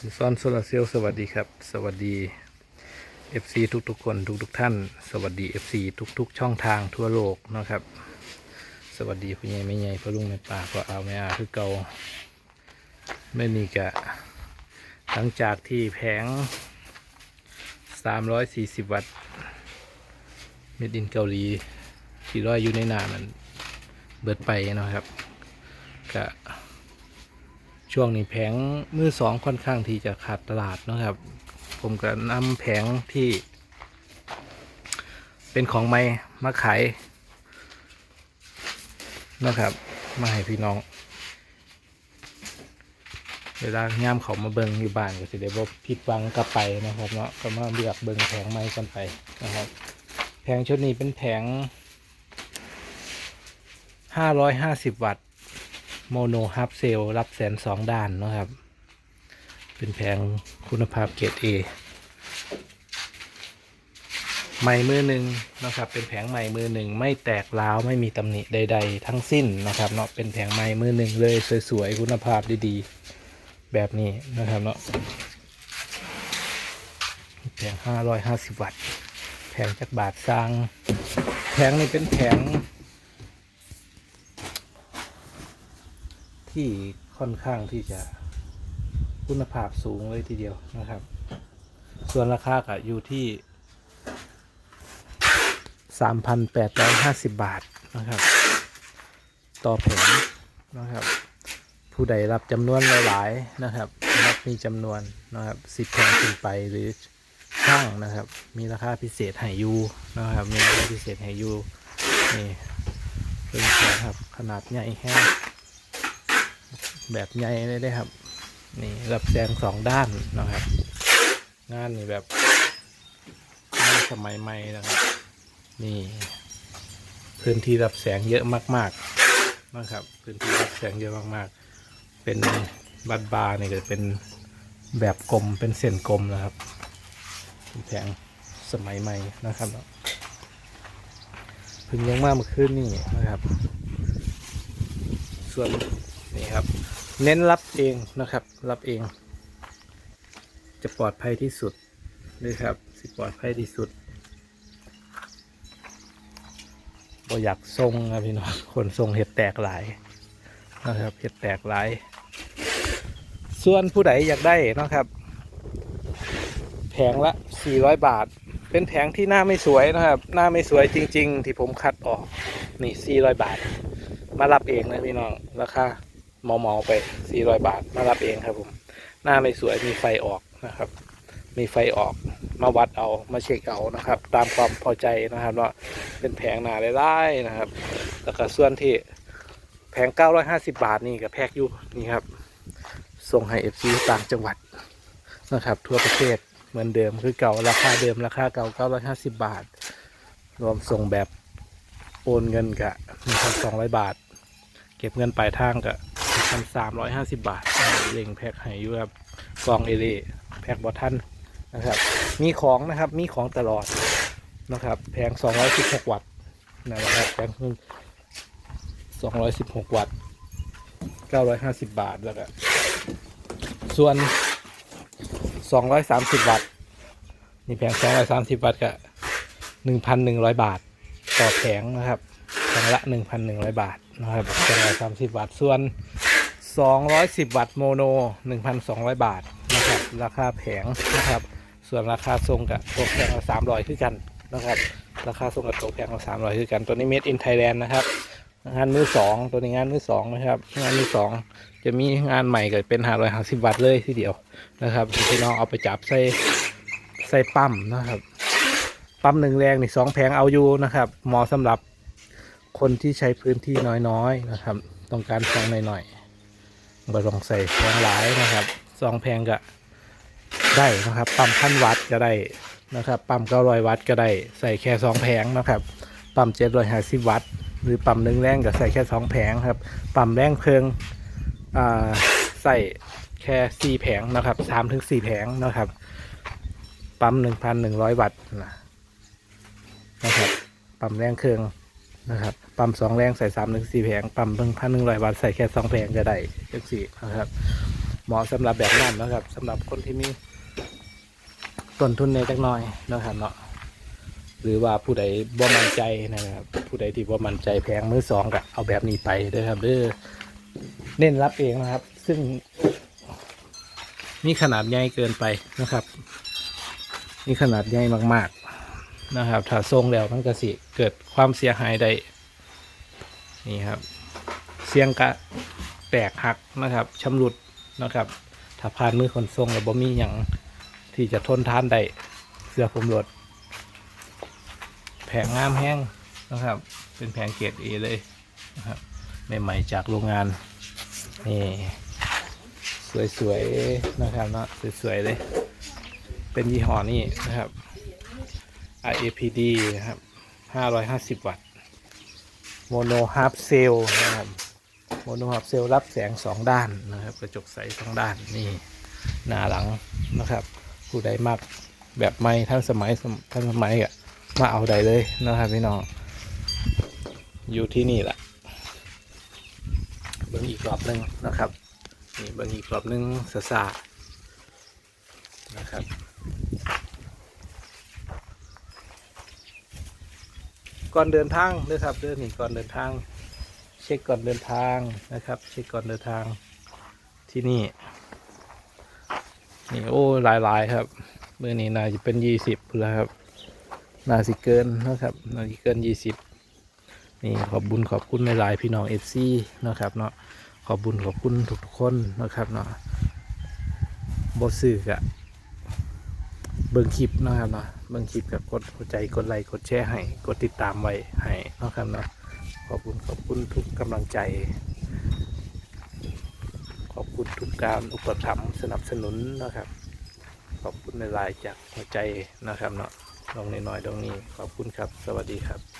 ซอนโซลาเซลสวัสดีครับ สวัสดี FC ทุกๆคนทุกๆท่าน สวัสดี FC ทุกๆ ช่องทางทั่วโลกนะครับ สวัสดีพ่อใหญ่แม่ใหญ่พ่อลุงแม่ป่าพ่อเอาแม่อาคือเกาไม่มีกะ หลังจากที่แผง 340 วัตต์เม็ดอินเกาหลีที่ร้อยอยู่ในนามันเบิดไปนะครับกะ ช่วงนี้แผงมือสองค่อนข้างที่จะขาดตลาดนะครับ ผมก็นำแผงที่ เป็นของไม่มาขายนะครับ มาให้พี่น้อง เวลาย่ามเขามาเบิงอยู่บ้านก็สิได้บ่ผิดหวังกลับไปนะครับเนาะก็มาเลือกเบิงแผงไม้กันไปนะครับ แผงชุดนี้เป็นแผง550วัตต์ โมโนฮับเซลรับแสนสองด้านนะครับ เป็นแผงคุณภาพเกรด A ใหม่มือหนึ่งนะครับ เป็นแผงใหม่มือหนึ่งไม่แตกร้าวไม่มีตำหนิใด ๆ ทั้งสิ้นนะครับเนาะเป็นแผงใหม่มือหนึ่งเลยสวยๆคุณภาพดีๆ แบบนี้นะครับเนาะแผงห้าร้อยห้าสิบวัตต์แผงจากบาทสร้าง แผงนี้เป็นแผง ที่ค่อนข้างที่จะคุณภาพสูงเลยทีเดียวนะครับ ส่วนราคาก็อยู่ที่ 3,850 บาทนะครับ ต่อแผงนะครับ ผู้ใดรับจำนวนหลายๆนะครับรับมีจำนวนนะครับสิบแผงขึ้นไปหรือช่างนะครับ มีราคาพิเศษให้ยูนะครับมีราคาพิเศษให้ยูนี่เป็นแผงครับขนาดใหญ่แห้ง แบบใหญ่เลยได้ครับ นี่รับแสงสองด้านนะครับ งานนี่แบบงานสมัยใหม่นะครับ นี่ พื้นที่รับแสงเยอะมาก ๆนะครับ พื้นที่รับแสงเยอะมากๆ เป็นบัดบาร์นี่ก็เป็นแบบกลมเป็นเส้นกลมนะครับเป็นแผงสมัยใหม่นะครับเพึ่งยังมาเมื่อคืนนี่นะครับ ส่วน นี่ครับ เน้นรับเองนะครับ รับเอง จะปลอดภัยที่สุดเลยครับ สิปลอดภัยที่สุดบ่อยากทรงนะพี่น้องคนทรงเห็ดแตกหลายนะครับเห็ดแตกหลาย ส่วนผู้ใดอยากได้นะครับ แผงละ 400 บาท เป็นแผงที่หน้าไม่สวยนะครับ หน้าไม่สวยจริง ๆ ที่ผมคัดออกนี่ 400 บาท มารับเองนะพี่น้องราคา เมาเมาๆไป 400 บาท มารับเองครับผม หน้าไม่สวยมีไฟออกนะครับ มีไฟออก มาวัดเอา มาเช็คเอานะครับ ตามความพอใจนะครับว่าเป็นแผงหนาไล่ๆนะครับ แล้วก็ส่วนที่แผง 950 บาทนี่กับแพ็กอยู่นี่ครับ ส่งให้ FC ต่างจังหวัดนะครับ ทั่วประเทศเหมือนเดิมคือเก่าราคาเดิมราคาเก่า 950 บาท รวมส่งแบบโอนเงินกะ1,200 บาท เก็บเงินปลายทางกะ พันสามร้อยห้าสิบบาทเล่งแพ็คให้อยู่ครับกล่องเอเล่แพ็คบอทันนะครับ มีของนะครับมีของตลอดนะครับแพงสองร้อยสิบหกวัตต์นะครับแพงสองร้อยสิบหกวัตต์เก้าร้อยห้าสิบบาทแล้วก็ส่วนสองร้อยสามสิบวัตต์นี่แพงสองร้อยสามสิบวัตต์ก็หนึ่งพันหนึ่งร้อยบาทต่อแผงนะครับแผงละหนึ่งพันหนึ่งร้อยบาทนะครับแผงละสามสิบบาทส่วน 210 วัตต์โมโน 1,200 บาทนะครับราคาแผงนะครับ ส่วนราคาทรงกับตัวแพงละ300คือกันนะครับ ราคาทรงกับตัวแพงละ300คือกันตัวนี้ made in Thailand นะครับงานมือสองตัวนี้งานมือสองนะครับงานมือสองจะมีงานใหม่เกิดเป็นหาร้อยห้าสิบวัตต์เลยทีเดียวนะครับพี่น้องเอาไปจับใส่ใส่ปั๊มนะครับปั๊มหนึ่งแรงนี่สองแผงเอาอยู่นะครับเหมาะสำหรับคนที่ใช้พื้นที่น้อยๆนะครับ ต้องการแผงหน่อยๆ บ่ต้องใส่แผงหลายนะครับสองแผงก็ได้นะครับปั๊มพันวัตต์ก็ได้นะครับปั๊มเก้าร้อยวัตต์ก็ได้ใส่แค่สองแผงนะครับปั๊มเจ็ดร้อยห้าสิบวัตต์หรือปั๊มหนึ่งแรงก็ใส่แค่สองแผงครับปั๊มแรงเพลิงอ่าใส่แค่สี่แผงนะครับสามถึงสี่แผงนะครับปั๊มหนึ่งพันหนึ่งร้อยวัตต์นะนะครับปั๊มแรงเครื่อง นะครับ ปั๊มสองแรงใส่สามถึงสี่แผง ปั๊มหนึ่งพันหนึ่งร้อยวัตต์ใส่แค่สองแผงก็ได้จังสี่นะครับ เหมาะสำหรับแบบนั้นนะครับสำหรับคนที่มีต้นทุนในจักน่อยนะครับเนาะหรือว่าผู้ใดบ่มั่นใจนะครับ ผู้ใดที่บ่มั่นใจแพงมือสองก็เอาแบบนี้ไปเด้อครับเด้อเน้นรับเองนะครับ ซึ่งนี่ขนาดใหญ่เกินไปนะครับ นี่ขนาดใหญ่มาก นะครับถ้าทรงแล้วมันก็สิเกิดความเสียหายได้นี่ครับ เสียงกะแตกหักนะครับชำรุดนะครับ ถ้าผ่านมือคนทรงแล้วบ่มีอย่างที่จะทนทานได้เสื้อผมรถแผงงามแห้งนะครับ เป็นแผงเกรดเอเลยนะครับใหม่ๆจากโรงงานนี่สวยๆนะครับเนาะสวยๆเลย เป็นยี่ห้อนี้นะครับ RAPD นะครับ 550 วัตต์ โมโนฮาร์ปเซลนะครับ โมโนฮาร์ปเซลรับแสงสองด้านนะครับ กระจกใสสองด้านนี่หน้าหลังนะครับ ผู้ใดมักแบบไม่ท่านสมัยท่านสมัยอะมาเอาใดเลยนะครับพี่น้อง อยู่ที่นี่แหละเบิ้งอีกรอบนึงนะครับนี่เบิ้งอีกรอบนึงสะสานะครับ ก่อนเดินทางนะครับเดินนี่ก่อนเดินทาง เช็คก่อนเดินทางนะครับ เช็คก่อนเดินทางที่นี่นี่โอ้หลายหลายครับเมื่อนี้น่าจะเป็นยี่สิบแล้วครับน่าสิเกินนะครับน่าจะเกินยี่สิบนี่ขอบบุญขอบคุณหลายพี่น้องเอฟซีนะครับเนาะขอบบุญขอบคุณทุกๆคนนะครับเนาะบอสื่อกะ เบิ่งคลิปนะครับเนาะเบิ่งคลิปกับกดหัวใจกดไลค์กดแชร์ให้กดติดตามไว้ให้นะครับเนาะขอบคุณขอบคุณทุกกำลังใจ ขอบคุณทุกการอุปถัมภ์สนับสนุนนะครับ ขอบคุณในไลน์จากหัวใจนะครับเนาะลงในน้อยๆตรงนี้ ขอบคุณครับ สวัสดีครับ